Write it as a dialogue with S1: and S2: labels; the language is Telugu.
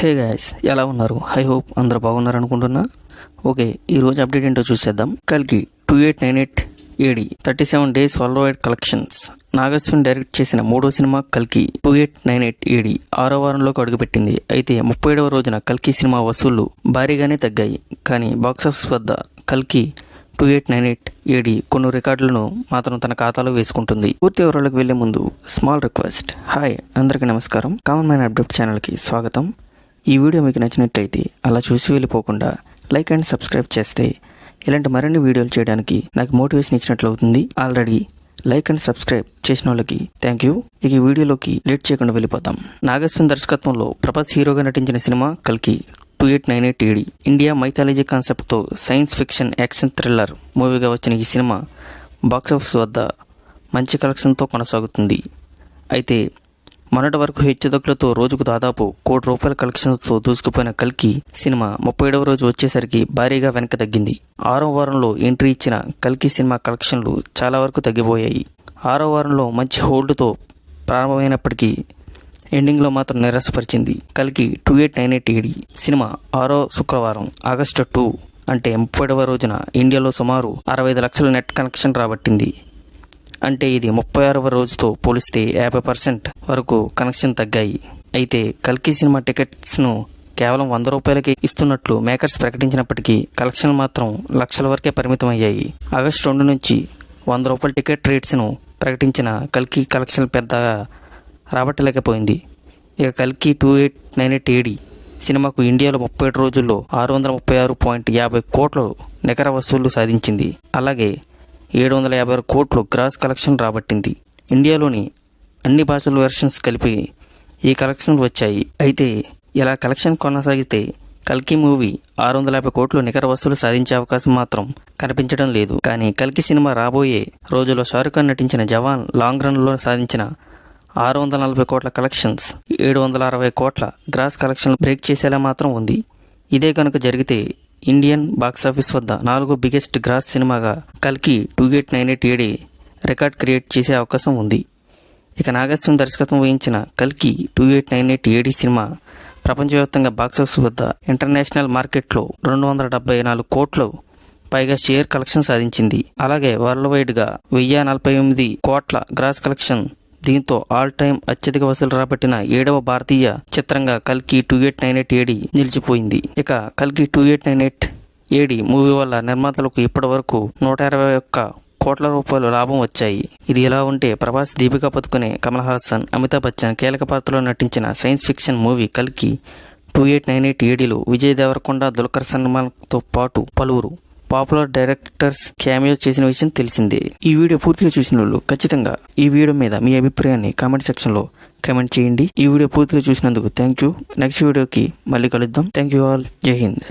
S1: హే గాయస్ ఎలా ఉన్నారు? ఐ హోప్ అందరూ బాగున్నారు అనుకుంటున్నా. ఓకే ఈరోజు అప్డేట్ ఏంటో చూసేద్దాం. కల్కి two eight nine eight AD thirty seven days world wide collections Nag Ashwin direct చేసిన మూడో సినిమా కల్కి two eight nine eight AD ఆరో వారంలోకి అడుగుపెట్టింది. అయితే ముప్పై ఏడవ రోజున కల్కి సినిమా వసూళ్ళు భారీగానే తగ్గాయి. కానీ బాక్సాఫీస్ వద్ద కల్కి two eight nine eight AD కొన్ని రికార్డులను మాత్రం తన ఖాతాలో వేసుకుంటుంది. పూర్తి వివరాలకు వెళ్ళే ముందు స్మాల్ రిక్వెస్ట్ హాయ్ అందరికీ నమస్కారం. కామన్ మ్యాన్ అప్డేట్ ఛానల్కి స్వాగతం. ఈ వీడియో మీకు నచ్చినట్లయితే అలా చూసి వెళ్ళిపోకుండా లైక్ అండ్ సబ్స్క్రైబ్ చేస్తే ఇలాంటి మరిన్ని వీడియోలు చేయడానికి నాకు మోటివేషన్ ఇచ్చినట్లు అవుతుంది ఆల్రెడీ లైక్ అండ్ సబ్స్క్రైబ్ చేసిన వాళ్ళకి థ్యాంక్ యూ. ఇక ఈ వీడియోలోకి లేట్ చేయకుండా వెళ్ళిపోతాం. నాగస్విన్ దర్శకత్వంలో ప్రభాస్ హీరోగా నటించిన సినిమా కల్కి two eight nine eight AD India mythology కాన్సెప్ట్తో సైన్స్ ఫిక్షన్ యాక్షన్ థ్రిల్లర్ మూవీగా వచ్చిన ఈ సినిమా బాక్సాఫీస్ వద్ద మంచి కలెక్షన్తో కొనసాగుతుంది. అయితే మొన్నటి వరకు హెచ్చుతగ్గులతో రోజుకు దాదాపు కోటి రూపాయల కలెక్షన్స్తో దూసుకుపోయిన కల్కి సినిమా ముప్పై ఏడవ రోజు వచ్చేసరికి భారీగా వెనక తగ్గింది. ఆరో వారంలో ఎంట్రీ ఇచ్చిన కల్కి సినిమా కలెక్షన్లు చాలా వరకు తగ్గిపోయాయి. ఆరో వారంలో మంచి హోల్డ్తో ప్రారంభమైనప్పటికీ ఎండింగ్లో మాత్రం నిరాశపరిచింది. కల్కి two eight nine eight AD cinema ఆరో శుక్రవారం ఆగస్టు టూ అంటే ముప్పైడవ రోజున ఇండియాలో సుమారు అరవై ఐదు లక్షల నెట్ కనెక్షన్ రాబట్టింది. అంటే ఇది ముప్పై ఆరవ రోజుతో పోలిస్తే యాభై పర్సెంట్ వరకు కనెక్షన్ తగ్గాయి. అయితే కల్కి సినిమా టికెట్స్ను కేవలం వంద రూపాయలకే ఇస్తున్నట్లు మేకర్స్ ప్రకటించినప్పటికీ కలెక్షన్ మాత్రం లక్షల వరకే పరిమితం అయ్యాయి ఆగస్టు రెండు నుంచి వంద రూపాయల టికెట్ రేట్స్ను ప్రకటించిన కల్కి కలెక్షన్ పెద్దగా రాబట్టలేకపోయింది. ఇక కల్కి two eight nine eight AD సినిమాకు ఇండియాలో ముప్పై ఏడు రోజుల్లో ఆరు వందల ముప్పై ఆరు పాయింట్ యాభై కోట్ల నికర వసూళ్ళు సాధించింది. అలాగే ఏడు వందల యాభై ఆరు కోట్లు గ్రాస్ కలెక్షన్ రాబట్టింది. ఇండియాలోని అన్ని భాషల వెర్షన్స్ కలిపి ఈ కలెక్షన్లు వచ్చాయి. అయితే ఇలా కలెక్షన్ కొనసాగితే కల్కి మూవీ ఆరు వందల యాభై కోట్లు నికర వసూలు సాధించే అవకాశం మాత్రం కనిపించడం లేదు. కానీ కల్కి సినిమా రాబోయే రోజుల్లో షారుఖ్ ఖాన్ నటించిన జవాన్ లాంగ్ రన్లో సాధించిన ఆరు వందల నలభై కోట్ల కలెక్షన్స్ ఏడు వందల అరవై కోట్ల గ్రాస్ కలెక్షన్లు బ్రేక్ చేసేలా మాత్రం ఉంది. ఇదే కనుక జరిగితే ఇండియన్ బాక్సాఫీస్ వద్ద నాలుగో బిగ్గెస్ట్ గ్రాస్ సినిమాగా కల్కి two eight nine eight AD record create చేసే అవకాశం ఉంది. ఇక నాగస్వం దర్శకత్వం వహించిన కల్కి two eight nine eight AD cinema ప్రపంచవ్యాప్తంగా బాక్సాఫీస్ వద్ద ఇంటర్నేషనల్ మార్కెట్లో రెండు వందల డెబ్బై నాలుగు కోట్లు పైగా షేర్ కలెక్షన్ సాధించింది. అలాగే వరల్డ్ వైడ్గా వెయ్యి నలభై ఎనిమిది కోట్ల గ్రాస్ కలెక్షన్ దీంతో ఆల్ టైమ్ అత్యధిక వసూలు రాబట్టిన ఏడవ భారతీయ చిత్రంగా కల్కి two eight nine eight AD నిలిచిపోయింది. ఇక కల్కి two eight nine eight AD movie వల్ల నిర్మాతలకు ఇప్పటి వరకు నూట ఇరవై ఒక్క కోట్ల రూపాయలు లాభం వచ్చాయి. ఇది ఇలా ఉంటే ప్రభాస్ దీపికా పదుకునే కమల్ హాసన్ అమితాబ్ బచ్చన్ కీలక పాత్రలో నటించిన సైన్స్ ఫిక్షన్ మూవీ కల్కి టూ ఎయిట్ నైన్ ఎయిట్ ఏడీలో విజయ్ దేవరకొండ దుల్కర్ సల్మాన్తో పాటు పలువురు పాపులర్ డైరెక్టర్స్ క్యామియో చేసిన విషయం తెలిసిందే. ఈ వీడియో పూర్తిగా చూసిన వాళ్ళు ఖచ్చితంగా ఈ వీడియో మీద మీ అభిప్రాయాన్ని కామెంట్ సెక్షన్లో కామెంట్ చేయండి. ఈ వీడియో పూర్తిగా చూసినందుకు థ్యాంక్ యూ. నెక్స్ట్ వీడియోకి మళ్ళీ కలుద్దాం. Thank you all. Jai Hind.